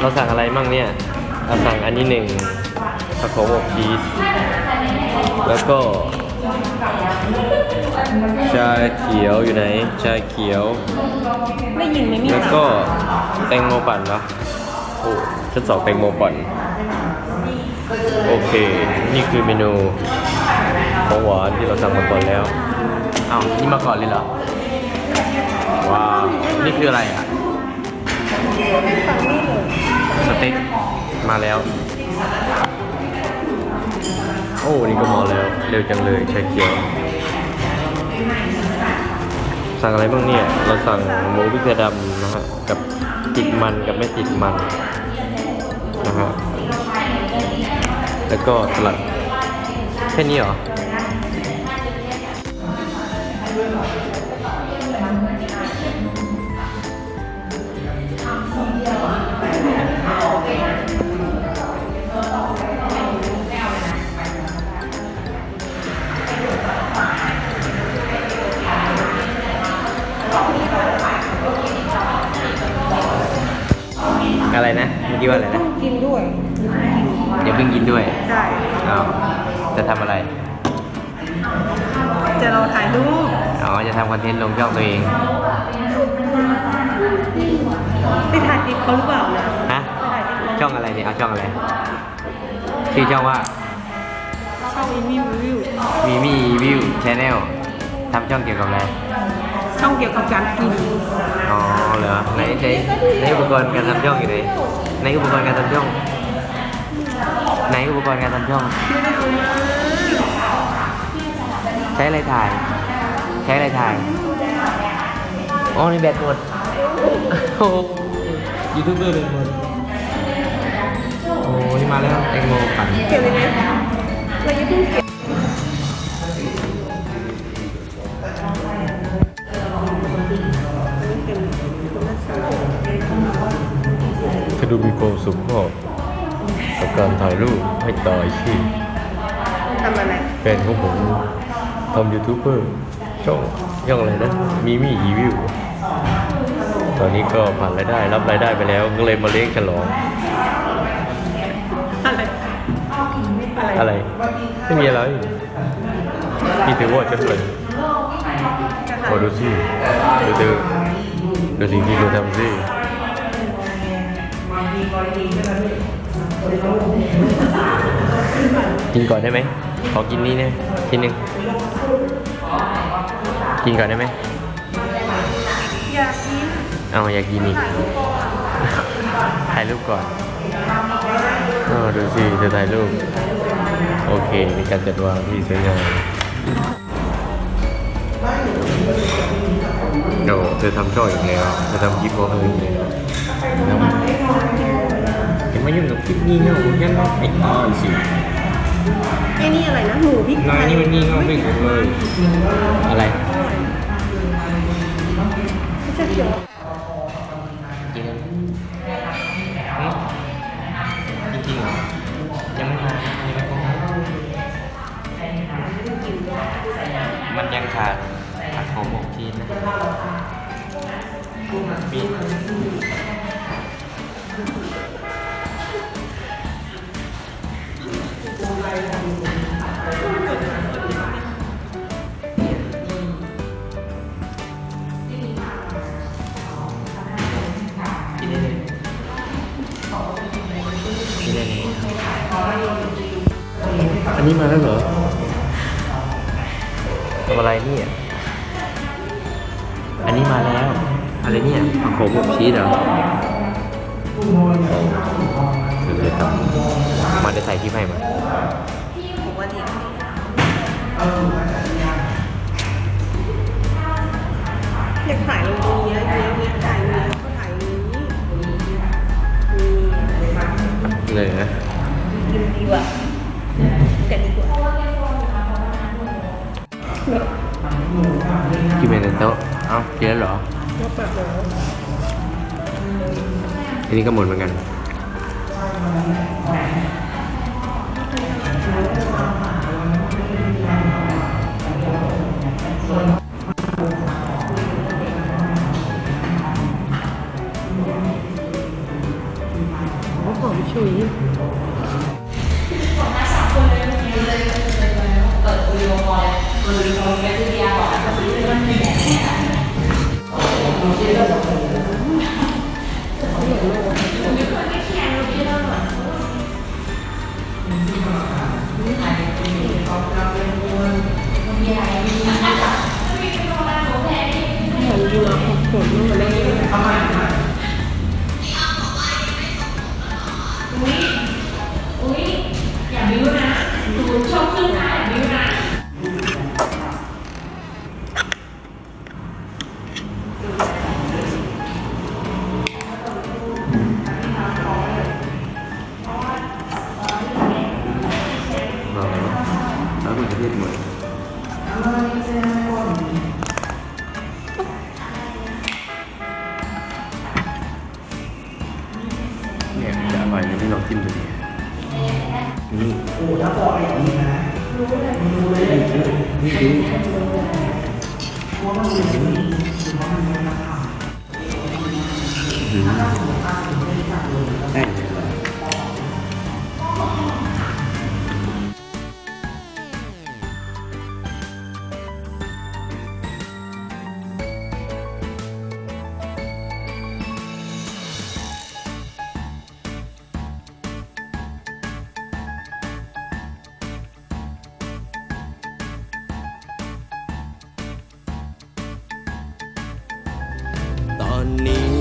เราสั่งอะไรมั่งเนี่ย เราสั่งอันนี้หนึ่งผักโขมอบชีสแล้วก็ชาเขียวอยู่ไหน ชาเขียว ได้ยินไหมนี่แล้วก็แตงโมปั่นเหรอโอ้ฉันสองแตงโมปั่น โอเค นี่คือเมนูของหวานที่เราสั่งมาก่อนแล้วอ้าวนี่มาก่อนเลยเหรอ ว้าว นี่คืออะไรอะ สเต็กมาแล้ว โอ้นี่ก็มาแล้ว เร็วจังเลยชาเขียว สั่งอะไรบ้างเนี่ย เราสั่งหมูพิกไทยดำนะฮะ กับติดมันกับไม่ติดมันนะฮะ แล้วก็สลัด แค่นี้เหรอ ด้วยเดี๋ยวเพิ่งกินด้วยใช่อ้าวจะทำอะไร จะเราถ่ายรูปอ๋อ จะทำคอนเทนต์ลงช่องตัวเอง ไปถ่ายคลิปเขาหรือเปล่านะฮะ ไปถ่ายคลิปเขาช่องอะไรเนี่ย เอาช่องอะไร ชื่อช่องว่า ช่องอินมี่วิวมีมีวิวชแนลทำช่องเกี่ยวกับอะไร ช่องเกี่ยวกับการกินอ๋อ เหรอ ไหนใช้ในอุปกรณ์การทำช่องอยู่ไหนในอุปกรณ์การทำช่อง ในอุปกรณ์การทำช่อง ใช้อะไรถ่าย ใช้อะไรถ่ายอ๋อนี่แบตหมดโอ้ยูทูบเบอร์แบตหมดโอ้นี่มาแล้วแตงโมปั่นเกี่ยวเลยนะเราจะเพิ่งเก็บถ้าดูมีความสุขก็ กับการถ่ายรูปให้ตายชื่อทำอะไรแฟนของผมทำยูทูบเบอร์ช่องช่องอะไรนะมีมี่อีวิวตอนนี้ก็ผ่านรายได้รับรายได้ไปแล้วก็เลยมาเลี้ยงฉลอง อะไร อะไร ไม่มีอะไรพี่ถือว่าจะเลยโอ้ดูสิดูเธอดูสิ่งที่เธอทำสิ กินก่อนได้ไหม ขอกินนี่นะชิ้นหนึ่งกินก่อนได้ไหม อยากกิน เอาอยากกินอีก ถ่ายรูปก่อนอ๋อดูสิเธอถ่ายรูป โอเคมีการจัดวางที่สวยงามโอ้เธอทำช่ออีกแล้วเธอทำคลิปโพสต์อีกแล้วทำเห็นไห มายุ่งกับคลิปงี่เง่าของฉันนะไอ้ตายสิไอ้นี่อะไรนะหมูพริกไทนายยนี่มันงี่เง่าไม่สุดเลย อะไรไม่ใช่เขียว นนี้มาแล้วเหรอทำอะไรเนี่ยอันนี้มาแล้ว อะไรเนี่ยผักโขมอบชีสเหรอเดี๋ยวจะทำมาได้ใส่ที่ให้มาผมว่าดี กินไปในโต๊ะเอ้ากินแล้วเหรอว่าปรับแล้วอันนี้ก็หมดเหมือนกัน หั ใต